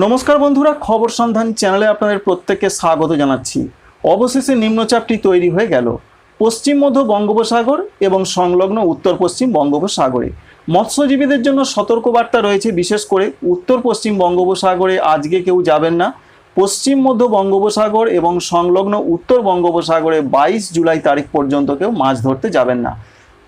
নমস্কার বন্ধুরা, খবর সন্ধান চ্যানেলে আপনাদের প্রত্যেককে স্বাগত জানাচ্ছি। অবশেষে নিম্নচাপটি তৈরি হয়ে গেল। পশ্চিম মধ্য বঙ্গোপসাগর এবং সংলগ্ন উত্তর পশ্চিম বঙ্গোপসাগরে। মৎস্যজীবীদের জন্য সতর্কবার্তা রয়েছে, বিশেষ করে উত্তর পশ্চিম বঙ্গোপসাগরে। আজকে কেউ যাবেন না। পশ্চিম মধ্য বঙ্গোপসাগর এবং সংলগ্ন উত্তর বঙ্গোপসাগরে বাইশ জুলাই তারিখ পর্যন্ত কেউ মাছ ধরতে যাবেন না।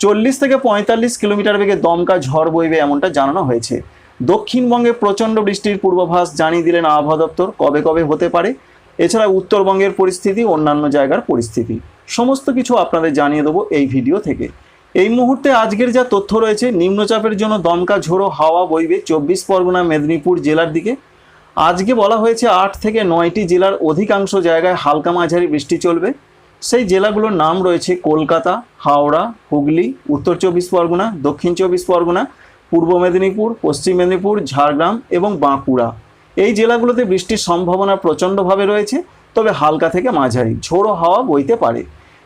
চল্লিশ থেকে পঁয়তাল্লিশ কিলোমিটার বেগে দমকা ঝড় বইবে এমনটা জানানো হয়েছে। দক্ষিণবঙ্গে প্রচণ্ড বৃষ্টির পূর্বাভাস জানিয়ে দিলেন আবহাওয়া দপ্তর। কবে কবে হতে পারে? এছাড়া উত্তরবঙ্গের পরিস্থিতি, অন্যান্য জায়গার পরিস্থিতি, সমস্ত কিছু আপনাদের জানিয়ে দেবো এই ভিডিও থেকে। এই মুহূর্তে আজকের যা তথ্য রয়েছে, নিম্নচাপের জন্য দমকা ঝোড়ো হাওয়া বইবে চব্বিশ পরগনা, মেদিনীপুর জেলার দিকে। আজকে বলা হয়েছে আট থেকে নয়টি জেলার অধিকাংশ জায়গায় হালকা মাঝারি বৃষ্টি চলবে। সেই জেলাগুলোর নাম রয়েছে কলকাতা, হাওড়া, হুগলি, উত্তর চব্বিশ পরগনা, দক্ষিণ চব্বিশ পরগনা পূর্ব মেদিনীপুর, পশ্চিম মেদিনীপুর, ঝাড়গ্রাম এবং বাঁকুড়া। এই জেলাগুলোতে বৃষ্টির সম্ভাবনা প্রচণ্ডভাবে রয়েছে, তবে হালকা থেকে মাঝারি, ঝোড়ো হাওয়া বইতে পারে।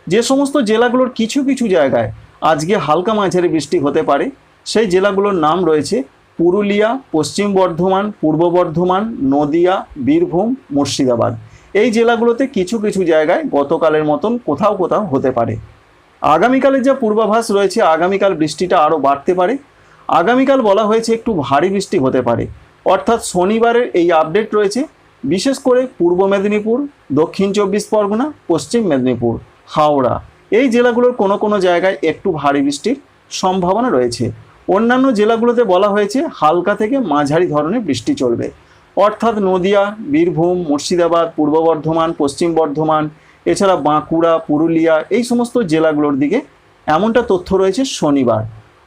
যে সমস্ত জেলাগুলোর কিছু কিছু জায়গায় আজকে হালকা মাঝারি বৃষ্টি হতে পারে, সেই জেলাগুলোর নাম রয়েছে পুরুলিয়া, পশ্চিম বর্ধমান, পূর্ব বর্ধমান, নদিয়া, বীরভূম, মুর্শিদাবাদ। এই জেলাগুলোতে কিছু কিছু জায়গায় গতকালের মতন কোথাও কোথাও হতে পারে। আগামীকালের যা পূর্বাভাস রয়েছে, আগামীকাল বৃষ্টিটা আরও বাড়তে পারে আগামীকাল বলা হয়েছে একটু ভারী বৃষ্টি হতে পারে। অর্থাৎ শনিবারের এই আপডেট রয়েছে। বিশেষ করে পূর্ব মেদিনীপুর, দক্ষিণ চব্বিশ পরগনা, পশ্চিম মেদিনীপুর, হাওড়া। এই জেলাগুলোর কোনো কোনো জায়গায় একটু ভারী বৃষ্টির সম্ভাবনা রয়েছে। অন্যান্য জেলাগুলোতে বলা হয়েছে হালকা থেকে মাঝারি ধরনের বৃষ্টি চলবে। অর্থাৎ নদিয়া, বীরভূম, মুর্শিদাবাদ, পূর্ব বর্ধমান, পশ্চিম বর্ধমান, এছাড়া বাঁকুড়া, পুরুলিয়া, এই সমস্ত জেলাগুলোর দিকে এমনটা তথ্য রয়েছে শনিবার।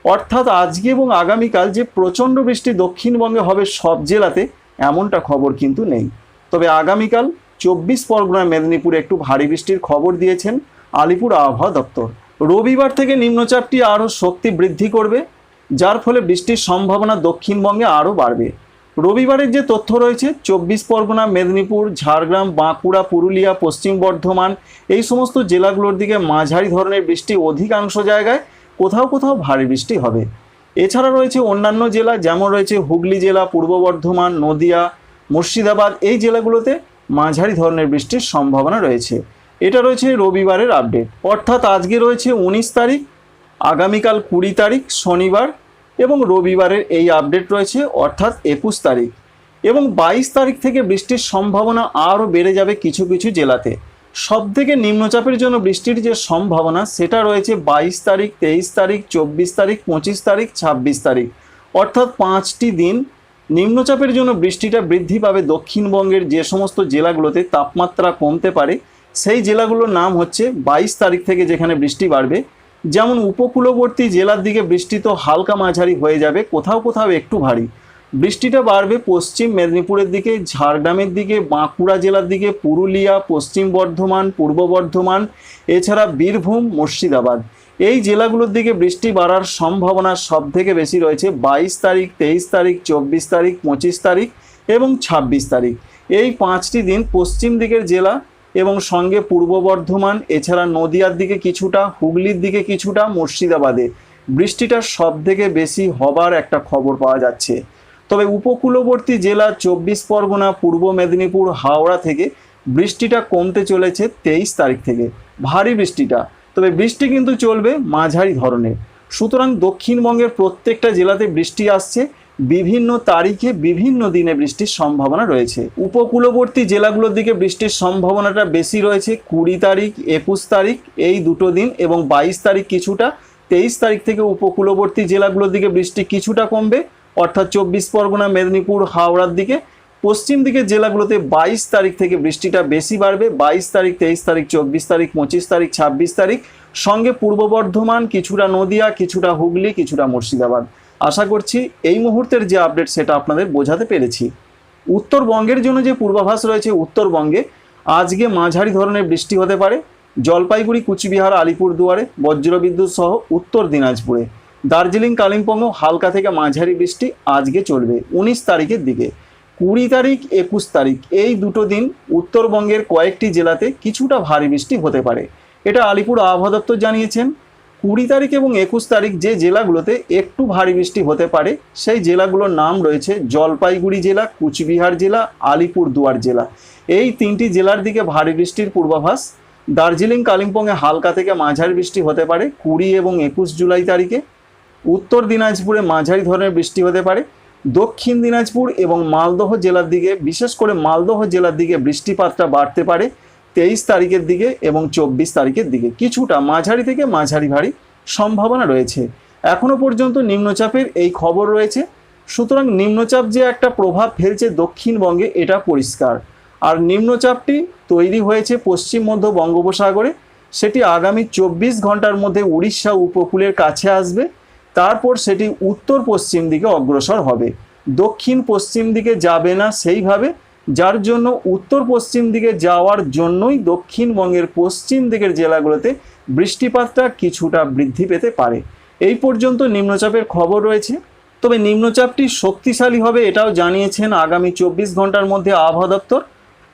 অর্থাৎ আজকে এবং আগামীকাল যে প্রচণ্ড বৃষ্টি দক্ষিণবঙ্গে হবে সব জেলাতে, এমনটা খবর কিন্তু নেই। তবে আগামীকাল চব্বিশ পরগনা মেদিনীপুরে একটু ভারী বৃষ্টির খবর দিয়েছেন আলিপুর আবহাওয়া দপ্তর। রবিবার থেকে নিম্নচাপটি আরও শক্তি বৃদ্ধি করবে, যার ফলে বৃষ্টির সম্ভাবনা দক্ষিণবঙ্গে আরও বাড়বে। রবিবারের যে তথ্য রয়েছে, চব্বিশ পরগনা, মেদিনীপুর, ঝাড়গ্রাম, বাঁকুড়া, পুরুলিয়া, পশ্চিম বর্ধমান, এই সমস্ত জেলাগুলোর দিকে মাঝারি ধরনের বৃষ্টি অধিকাংশ জায়গায় কোথাও কোথাও ভারী বৃষ্টি হবে। এছাড়া রয়েছে অন্যান্য জেলা, যেমন রয়েছে হুগলি জেলা, পূর্ব বর্ধমান, নদিয়া, মুর্শিদাবাদ। এই জেলাগুলোতে মাঝারি ধরনের বৃষ্টির সম্ভাবনা রয়েছে। এটা রয়েছে রবিবারের আপডেট। অর্থাৎ আজকে রয়েছে উনিশ তারিখ, আগামীকাল কুড়ি তারিখ, শনিবার এবং রবিবারের এই আপডেট রয়েছে, অর্থাৎ একুশ তারিখ। এবং বাইশ তারিখ থেকে বৃষ্টির সম্ভাবনা আরও বেড়ে যাবে কিছু কিছু জেলাতে। সব থেকে নিম্নচাপের জন্য বৃষ্টির যে সম্ভাবনা, সেটা রয়েছে বাইশ তারিখ, তেইশ তারিখ, চব্বিশ তারিখ, পঁচিশ তারিখ, ছাব্বিশ তারিখ। অর্থাৎ পাঁচটি দিন নিম্নচাপের জন্য বৃষ্টিটা বৃদ্ধি পাবে দক্ষিণবঙ্গের যে সমস্ত জেলাগুলোতে, তাপমাত্রা কমতে পারে। সেই জেলাগুলোর নাম হচ্ছে বাইশ তারিখ থেকে যেখানে বৃষ্টি বাড়বে। যেমন উপকূলবর্তী জেলার দিকে বৃষ্টি তো হালকা মাঝারি হয়ে যাবে, কোথাও কোথাও একটু ভারী। বৃষ্টিটা বাড়বে পশ্চিম মেদিনীপুরের দিকে, ঝাড়গ্রামের দিকে, বাঁকুড়া জেলার দিকে, পুরুলিয়া, পশ্চিম বর্ধমান, পূর্ব বর্ধমান, এছাড়া বীরভূম, মুর্শিদাবাদ। এই জেলাগুলোর দিকে বৃষ্টি বাড়ার সম্ভাবনা সব থেকে বেশি রয়েছে বাইশ তারিখ, তেইশ তারিখ, চব্বিশ তারিখ, পঁচিশ তারিখ এবং ছাব্বিশ তারিখ। এই পাঁচটি দিন পশ্চিম দিকের জেলা এবং সঙ্গে পূর্ব বর্ধমান, এছাড়া নদিয়ার দিকে কিছুটা, হুগলির দিকে কিছুটা, মুর্শিদাবাদে। বৃষ্টিটা সব থেকে বেশি হবার একটা খবর পাওয়া যাচ্ছে। তবে উপকূলবর্তী জেলা চব্বিশ পরগনা, পূর্ব মেদিনীপুর, হাওড়া থেকে বৃষ্টিটা কমতে চলেছে তেইশ তারিখ থেকে। ভারী বৃষ্টিটা, তবে বৃষ্টি কিন্তু চলবে মাঝারি ধরনের। সুতরাং দক্ষিণবঙ্গের প্রত্যেকটা জেলাতে বৃষ্টি আসছে, বিভিন্ন তারিখে বিভিন্ন দিনে বৃষ্টির সম্ভাবনা রয়েছে। উপকূলবর্তী জেলাগুলোর দিকে বৃষ্টির সম্ভাবনাটা বেশি রয়েছে, কুড়ি তারিখ, একুশ তারিখ, এই দুটো দিন এবং বাইশ তারিখ কিছুটা। তেইশ তারিখ থেকে উপকূলবর্তী জেলাগুলোর দিকে বৃষ্টি কিছুটা কমবে অর্থাৎ চব্বিশ পরগনা, মেদিনীপুর, হাওড়ার দিকে। পশ্চিম দিকের জেলাগুলোতে বাইশ তারিখ থেকে বৃষ্টিটা বেশি বাড়বে। বাইশ তারিখ, তেইশ তারিখ, চব্বিশ তারিখ, পঁচিশ তারিখ, ছাব্বিশ তারিখ। সঙ্গে পূর্ব বর্ধমান, কিছুটা নদিয়া, কিছুটা হুগলি, কিছুটা মুর্শিদাবাদ। আশা করছি এই মুহূর্তের যে আপডেট সেটা আপনাদের বোঝাতে পেরেছি। উত্তরবঙ্গের জন্য যে পূর্বাভাস রয়েছে উত্তরবঙ্গে, আজকে মাঝারি ধরনের বৃষ্টি হতে পারে। জলপাইগুড়ি, কুচবিহার, আলিপুরদুয়ারে, বজ্রবিদ্যুৎ সহ উত্তর দিনাজপুরে। দার্জিলিং, কালিম্পংও হালকা থেকে মাঝারি বৃষ্টি আজকে চলবে উনিশ তারিখের দিকে। কুড়ি তারিখ, একুশ তারিখ, এই দুটো দিন উত্তরবঙ্গের কয়েকটি জেলাতে কিছুটা ভারী বৃষ্টি হতে পারে। এটা আলিপুর আবহাওয়া দপ্তর জানিয়েছেন। কুড়ি তারিখ এবং একুশ তারিখ যে জেলাগুলোতে একটু ভারী বৃষ্টি হতে পারে, সেই জেলাগুলোর নাম রয়েছে জলপাইগুড়ি জেলা, কুচবিহার জেলা আলিপুরদুয়ার জেলা। এই তিনটি জেলার দিকে ভারী বৃষ্টির পূর্বাভাস। দার্জিলিং, কালিম্পংয়ে হালকা থেকে মাঝারি বৃষ্টি হতে পারে কুড়ি এবং একুশ জুলাই তারিখে। উত্তর দিনাজপুরে মাঝারি ধরনের বৃষ্টি হতে পারে, দক্ষিণ দিনাজপুর এবং মালদহ জেলার দিকে, বিশেষ করে মালদহ জেলার দিকে বৃষ্টিপাতটা বাড়তে পারে তেইশ তারিখের দিকে এবং চব্বিশ তারিখের দিকে। কিছুটা মাঝারি থেকে মাঝারি ভারী সম্ভাবনা রয়েছে। এখনও পর্যন্ত নিম্নচাপের এই খবর রয়েছে। সুতরাং নিম্নচাপ যে একটা প্রভাব ফেলছে দক্ষিণবঙ্গে, এটা পরিষ্কার। আর নিম্নচাপটি তৈরি হয়েছে পশ্চিম মধ্য বঙ্গোপসাগরে। সেটি আগামী চব্বিশ ঘণ্টার মধ্যে উড়িষ্যা উপকূলের কাছে আসবে। তারপর সেটি উত্তর পশ্চিম দিকে অগ্রসর হবে। দক্ষিণ পশ্চিম দিকে যাবে না সেইভাবে, যার জন্য উত্তর পশ্চিম দিকে যাওয়ার জন্যই দক্ষিণবঙ্গের পশ্চিম দিকের জেলাগুলোতে বৃষ্টিপাতটা কিছুটা বৃদ্ধি পেতে পারে। এই পর্যন্ত নিম্নচাপের খবর রয়েছে। তবে নিম্নচাপটি শক্তিশালী হবে এটাও জানিয়েছেন আগামী চব্বিশ ঘণ্টার মধ্যে আবহাওয়া দপ্তর।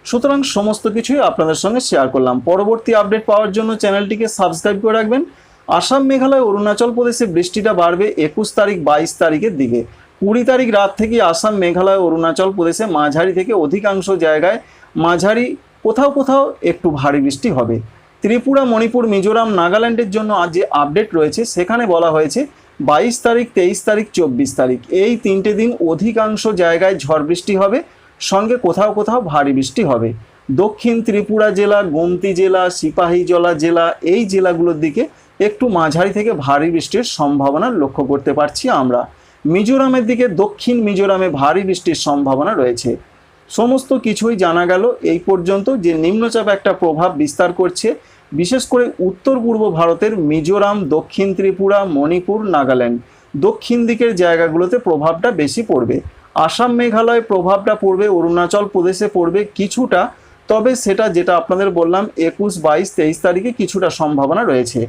সুতরাং সমস্ত কিছুই আপনাদের সঙ্গে শেয়ার করলাম। পরবর্তী আপডেট পাওয়ার জন্য চ্যানেলটিকে সাবস্ক্রাইব করে রাখবেন। আসাম, মেঘালয়, অরুণাচল প্রদেশে বৃষ্টিটা বাড়বে একুশ তারিখ বাইশ তারিখের দিকে। কুড়ি তারিখ রাত থেকে আসাম, মেঘালয়, অরুণাচল প্রদেশে মাঝারি থেকে অধিকাংশ জায়গায় মাঝারি, কোথাও কোথাও একটু ভারী বৃষ্টি হবে। ত্রিপুরা, মণিপুর, মিজোরাম, নাগাল্যান্ডের জন্য আজ যে আপডেট রয়েছে সেখানে বলা হয়েছে বাইশ তারিখ, তেইশ তারিখ, চব্বিশ তারিখ। এই তিনটে দিন অধিকাংশ জায়গায় ঝড় বৃষ্টি হবে, সঙ্গে কোথাও কোথাও ভারী বৃষ্টি হবে। দক্ষিণ ত্রিপুরা জেলা, গোমতি জেলা, সিপাহীজলা জেলা, এই জেলাগুলোর দিকে একটু মাঝারি থেকে ভারী বৃষ্টির সম্ভাবনা লক্ষ্য করতে পারছি আমরা। মিজোরামের দিকে দক্ষিণ মিজোরামে ভারী বৃষ্টির সম্ভাবনা রয়েছে। সমস্ত কিছুই জানা গেল, এই পর্যন্ত যে নিম্নচাপ একটা প্রভাব বিস্তার করছে, বিশেষ করে উত্তর পূর্ব ভারতের মিজোরাম, দক্ষিণ ত্রিপুরা, মণিপুর, নাগাল্যান্ড। দক্ষিণ দিকের জায়গাগুলোতে প্রভাবটা বেশি পড়বে। আসাম মেঘালয় প্রভাবটা পড়বে, অরুণাচল প্রদেশে পড়বে কিছুটা, তবে সেটা যেটা আপনাদের বললাম, একুশ, বাইশ, তেইশ তারিখে কিছুটা সম্ভাবনা রয়েছে।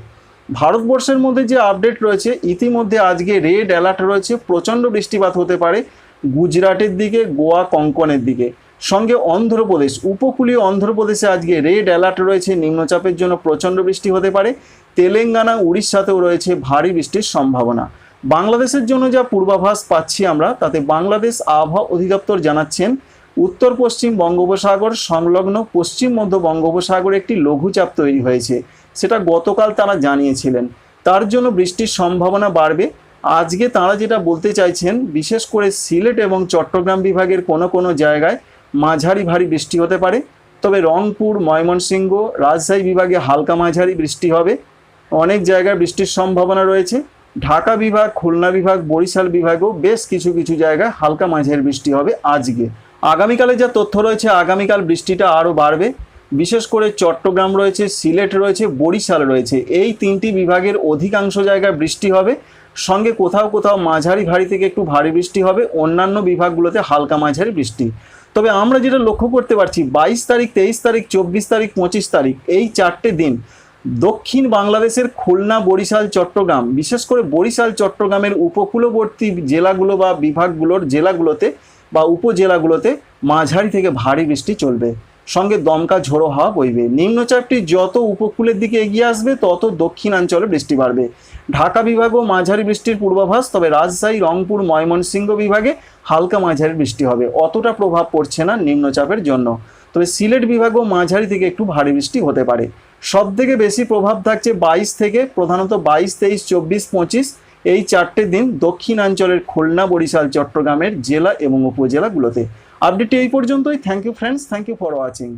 ভারতবর্ষের মধ্যে যে আপডেট রয়েছে, ইতিমধ্যে আজকে রেড অ্যালার্ট রয়েছে, প্রচণ্ড বৃষ্টিপাত হতে পারে গুজরাটের দিকে, গোয়া, কঙ্কনের দিকে। সঙ্গে অন্ধ্রপ্রদেশ, উপকূলীয় অন্ধ্রপ্রদেশে আজকে রেড অ্যালার্ট রয়েছে, নিম্নচাপের জন্য প্রচণ্ড বৃষ্টি হতে পারে। তেলেঙ্গানা, উড়িষ্যাতেও রয়েছে ভারী বৃষ্টির সম্ভাবনা। বাংলাদেশের জন্য যা পূর্বাভাস পাচ্ছি আমরা, তাতে বাংলাদেশ আবহাওয়া অধিদপ্তর জানাচ্ছেন উত্তর পশ্চিম বঙ্গোপসাগর সংলগ্ন পশ্চিম মধ্য বঙ্গোপসাগরে একটি লঘুচাপ তৈরি হয়েছে। সেটা গতকাল তারা জানিয়েছিলেন। তার জন্য বৃষ্টির সম্ভাবনা বাড়বে। আজকে তারা যেটা বলতে চাইছেন, বিশেষ করে সিলেট এবং চট্টগ্রাম বিভাগের কোনো কোনো জায়গায় মাঝারি ভারী বৃষ্টি হতে পারে। তবে রংপুর, ময়মনসিংহ, রাজশাহী বিভাগে হালকা মাঝারি বৃষ্টি হবে। অনেক জায়গায় বৃষ্টির সম্ভাবনা রয়েছে। ঢাকা বিভাগ, খুলনা বিভাগ, বরিশাল বিভাগেও বেশ কিছু কিছু জায়গায় হালকা মাঝারি বৃষ্টি হবে আজকে। আগামীকালে যা তথ্য রয়েছে, আগামীকাল বৃষ্টিটা আরও বাড়বে। বিশেষ করে চট্টগ্রাম রয়েছে, সিলেট রয়েছে, বরিশাল রয়েছে। এই তিনটি বিভাগের অধিকাংশ জায়গায় বৃষ্টি হবে। সঙ্গে কোথাও কোথাও মাঝারি ভারী থেকে একটু ভারী বৃষ্টি হবে। অন্যান্য বিভাগগুলোতে হালকা মাঝারি বৃষ্টি। তবে আমরা যেটা লক্ষ্য করতে পারছি, বাইশ তারিখ, তেইশ তারিখ, চব্বিশ তারিখ, পঁচিশ তারিখ, এই চারটে দিন দক্ষিণ বাংলাদেশের খুলনা, বরিশাল, চট্টগ্রাম, বিশেষ করে বরিশাল, চট্টগ্রামের উপকূলবর্তী জেলাগুলো বা বিভাগগুলোর জেলাগুলোতে বা উপজেলাগুলোতে মাঝারি থেকে ভারী বৃষ্টি চলবে। সঙ্গে দমকা ঝোড়ো হাওয়া বইবে। নিম্নচাপটি যত উপকূলের দিকে এগিয়ে আসবে, তত দক্ষিণাঞ্চলে বৃষ্টি বাড়বে। ঢাকা বিভাগও মাঝারি বৃষ্টির পূর্বাভাস, তবে রাজশাহী, রংপুর, ময়মনসিংহ বিভাগে হালকা মাঝারি বৃষ্টি হবে। অতটা প্রভাব পড়ছে না নিম্নচাপের জন্য। তবে সিলেট বিভাগও মাঝারি থেকে একটু ভারী বৃষ্টি হতে পারে। সব থেকে বেশি প্রভাব থাকছে বাইশ থেকে, প্রধানত বাইশ, তেইশ, চব্বিশ, পঁচিশ, এই চারটে দিন দক্ষিণাঞ্চলের খুলনা, বরিশাল, চট্টগ্রামের জেলা এবং উপজেলাগুলোতে। আপডেটটি এই পর্যন্তই। Thank you friends thank you for watching